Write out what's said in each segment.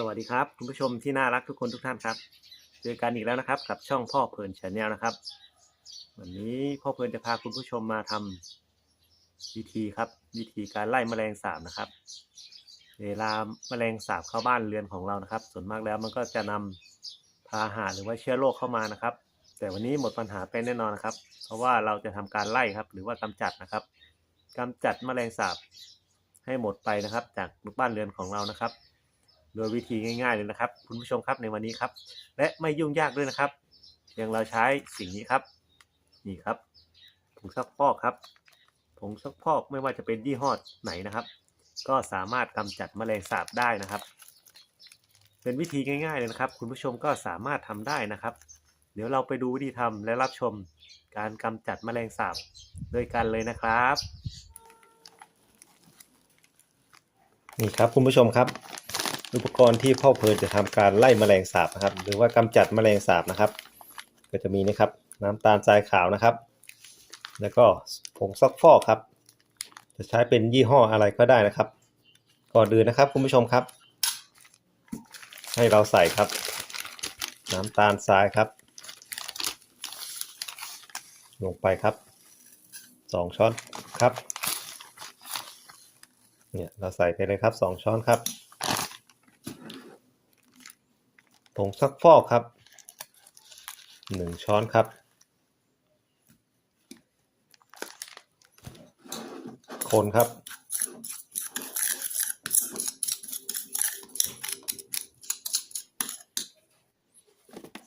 สวัสดีครับคุณผู้ชมที่น่ารักทุกคนทุกท่านครับเจอกันอีกแล้วนะครับ กับช่องพ่อเพลินชาแนลนะครับ วันนี้พ่อเพลินจะพาคุณผู้ชมมาทำวิธีครับ วิธีการไล่แมลงสาบนะครับ เวลาแมลงสาบเข้าบ้านเรือนของเรานะครับ ส่วนมากแล้วมันก็จะนำพาหะหรือว่าเชื้อโรคเข้ามานะครับ แต่วันนี้หมดปัญหาไปแน่นอนนะครับ เพราะว่าเราจะทำการไล่ครับ หรือว่ากำจัดนะครับกำจัดแมลงสาบให้หมดไปนะครับ จากบ้านเรือนของเรานะครับ โดยวิธีง่าย ๆเลยนะครับ คุณผู้ชมครับในวันนี้ครับ และไม่ยุ่งยากด้วยนะครับเพียงเราใช้สิ่งนี้ครับ นี่ครับผงซักฟอกครับผงซักฟอกไม่ว่าจะเป็นยี่ห้อไหนนะครับ ก็สามารถกำจัดแมลงสาบได้นะครับ เป็นวิธีง่ายๆเลยนะครับ คุณผู้ชมก็สามารถทำได้นะครับ เดี๋ยวเราไปดูวิธีทำและรับชมการกำจัดแมลงสาบด้วยกันเลยนะครับ นี่ครับคุณผู้ชมครับ อุปกรณ์ที่พ่อเพลินจะทำการไล่แมลงสาบนะครับ หรือว่ากำจัดแมลงสาบนะครับ ก็จะมีนะครับ น้ำตาลทรายขาวนะครับ แล้วก็ผงซักฟอกครับ จะใช้เป็นยี่ห้ออะไรก็ได้นะครับก่อนอื่นนะครับคุณผู้ชมครับ ให้เราใส่ครับ น้ำตาลทรายครับ ลงไปครับสองช้อนครับเนี่ยเราใส่ไปเลยครับสองช้อนครับ ผงซักฟอกครับหนึ่งช้อนครับ คนครับ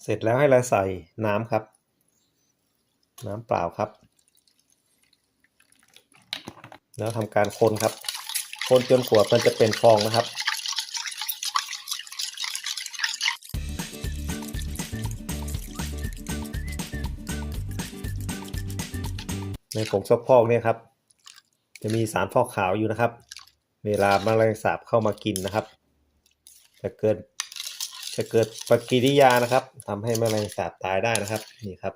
เสร็จแล้วให้เราใส่น้ำครับ น้ำเปล่าครับ แล้วทำการคนครับ คนจนกว่ามันจะเป็นฟองนะครับ ในผงซักฟอกเนี่ยครับ จะมีสารฟอกขาวอยู่นะครับ เวลาแมลงสาบเข้ามากินนะครับ จะเกิดจะเกิดปฏิกิริยานะครับทำให้แมลงสาบตายได้นะครับนี่ครับ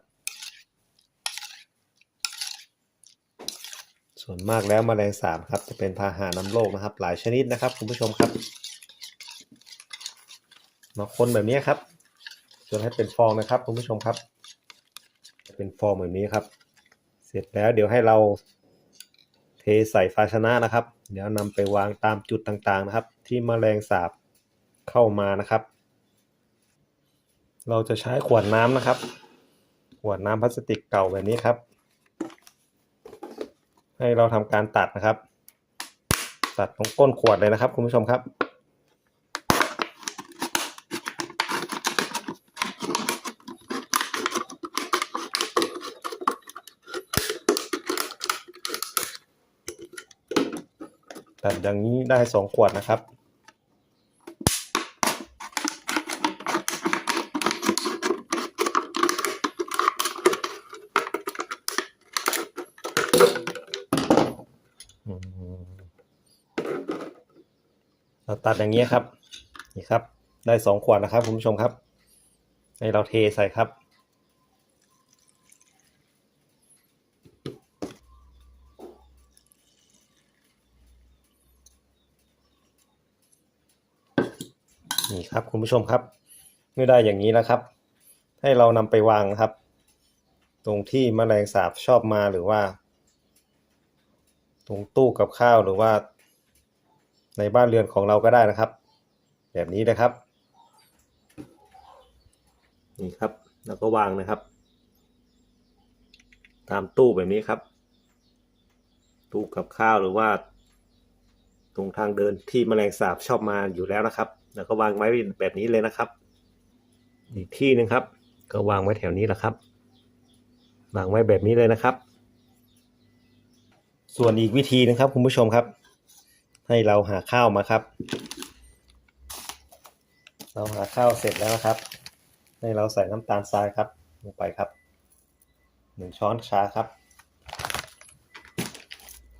ส่วนมากแล้วแมลงสาบครับ จะเป็นพาหะนำโรคนะครับ หลายชนิดนะครับ คุณผู้ชมครับมาคนแบบนี้ครับจนให้เป็นฟองนะครับคุณผู้ชมครับ จะเป็นฟองแบบนี้ครับ เสร็จแล้วเดี๋ยวให้เราเทใส่ภาชนะนะครับ เดี๋ยวนำไปวางตามจุดต่างๆนะครับ ที่แมลงสาบเข้ามานะครับ เราจะใช้ขวดน้ำนะครับ ขวดน้ำพลาสติกเก่าแบบนี้ครับ ให้เราทำการตัดนะครับ ตัดตรงก้นขวดเลยนะครับคุณผู้ชมครับ ตัดอย่างนี้ได้สองขวดนะครับ เราตัดอย่างนี้ครับ นี่ครับ ได้สองขวดนะครับคุณผู้ชมครับให้เราเทใส่ครับ นี่ครับคุณผู้ชมครับ เมื่อได้อย่างนี้แล้วครับ ให้เรานำไปวางครับ ตรงที่แมลงสาบชอบมาหรือว่า ตรงตู้กับข้าวหรือว่า ในบ้านเรือนของเราก็ได้นะครับ แบบนี้นะครับ นี่ครับ แล้วก็วางนะครับ ตามตู้แบบนี้ครับ ตู้กับข้าวหรือว่าตรงทางเดินที่แมลงสาบชอบมาอยู่แล้วนะครับ แล้วก็วางไว้แบบนี้เลยนะครับ อีกที่หนึงครับ ก็วางไว้แถวนี้แหละครับ วางไว้แบบนี้เลยนะครับ ส่วนอีกวิธีหนึงครับคุณผู้ชมครับ ให้เราหาข้าวมาครับ เราหาข้าวเสร็จแล้วนะครับ ให้เราใส่น้ำตาลทรายครับลงไปครับหนึ่งช้อนชาครับ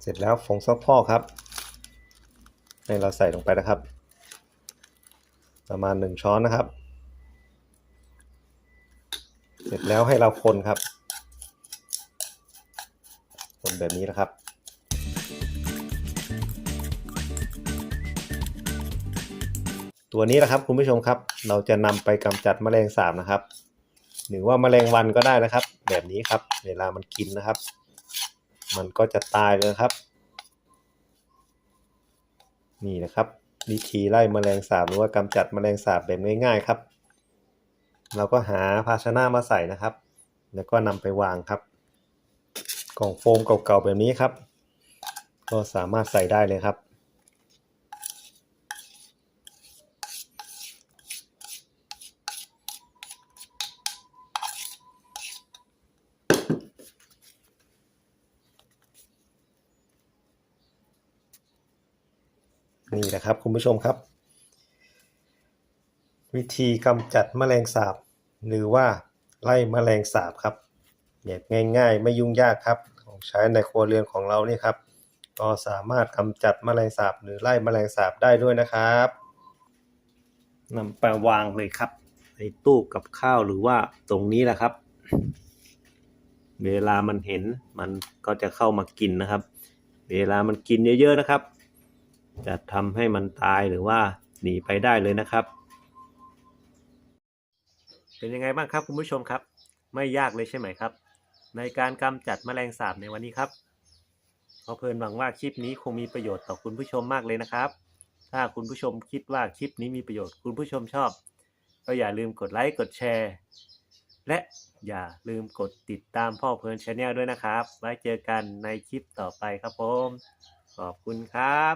เสร็จแล้วผงซักฟอครับ ให้เราใส่ลงไปนะครับ ประมาณหนึ่งช้อนนะครับ เสร็จแล้วให้เราคนครับ คนแบบนี้นะครับตัวนี้แหละครับคุณผู้ชมครับ เราจะนำไปกำจัดแมลงสาบนะครับ หรือว่าแมลงวันก็ได้นะครับ แบบนี้ครับ เวลามันกินนะครับ มันก็จะตายเลยครับ นี่นะครับ วิธีไล่แมลงสาบหรือว่ากำจัดแมลงสาบแบบง่าย ๆครับ เราก็หาภาชนะมาใส่นะครับ แล้วก็นำไปวางครับ กล่องโฟมเก่าๆแบบนี้ครับ ก็สามารถใส่ได้เลยครับ นี่แหละครับคุณผู้ชมครับ วิธีกำจัดแมลงสาบ หรือว่าไล่แมลงสาบครับแบบง่าย ๆ ไม่ยุ่งยากครับ ของใช้ในครัวเรือนของเรานี่ครับ ก็สามารถกำจัดแมลงสาบ หรือไล่แมลงสาบได้ด้วยนะครับนำไปวางเลยครับ ในตู้กับข้าวหรือว่าตรงนี้แหละครับ เวลามันเห็นมันก็จะเข้ามากินนะครับ เวลามันกินเยอะๆนะครับ จะทำให้มันตายหรือว่าหนีไปได้เลยนะครับ เป็นยังไงบ้างครับคุณผู้ชมครับ ไม่ยากเลยใช่ไหมครับ ในการกำจัดแมลงสาบในวันนี้ครับเพราะเพลินหวังว่าคลิปนี้คงมีประโยชน์ต่อคุณผู้ชมมากเลยนะครับ ถ้าคุณผู้ชมคิดว่าคลิปนี้มีประโยชน์คุณผู้ชมชอบ ก็อย่าลืมกดไลค์กดแชร์ และอย่าลืมกดติดตามพ่อเพลินชาแนลด้วยนะครับ ไว้เจอกันในคลิปต่อไปครับผม ขอบคุณครับ